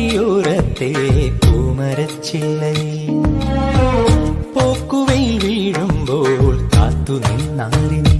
வழியோரத்தே பூமரச்சில்லை പൂക്കുവയിൽ വീഴുമ്പോൾ കാത്തു നിന്നാലിനി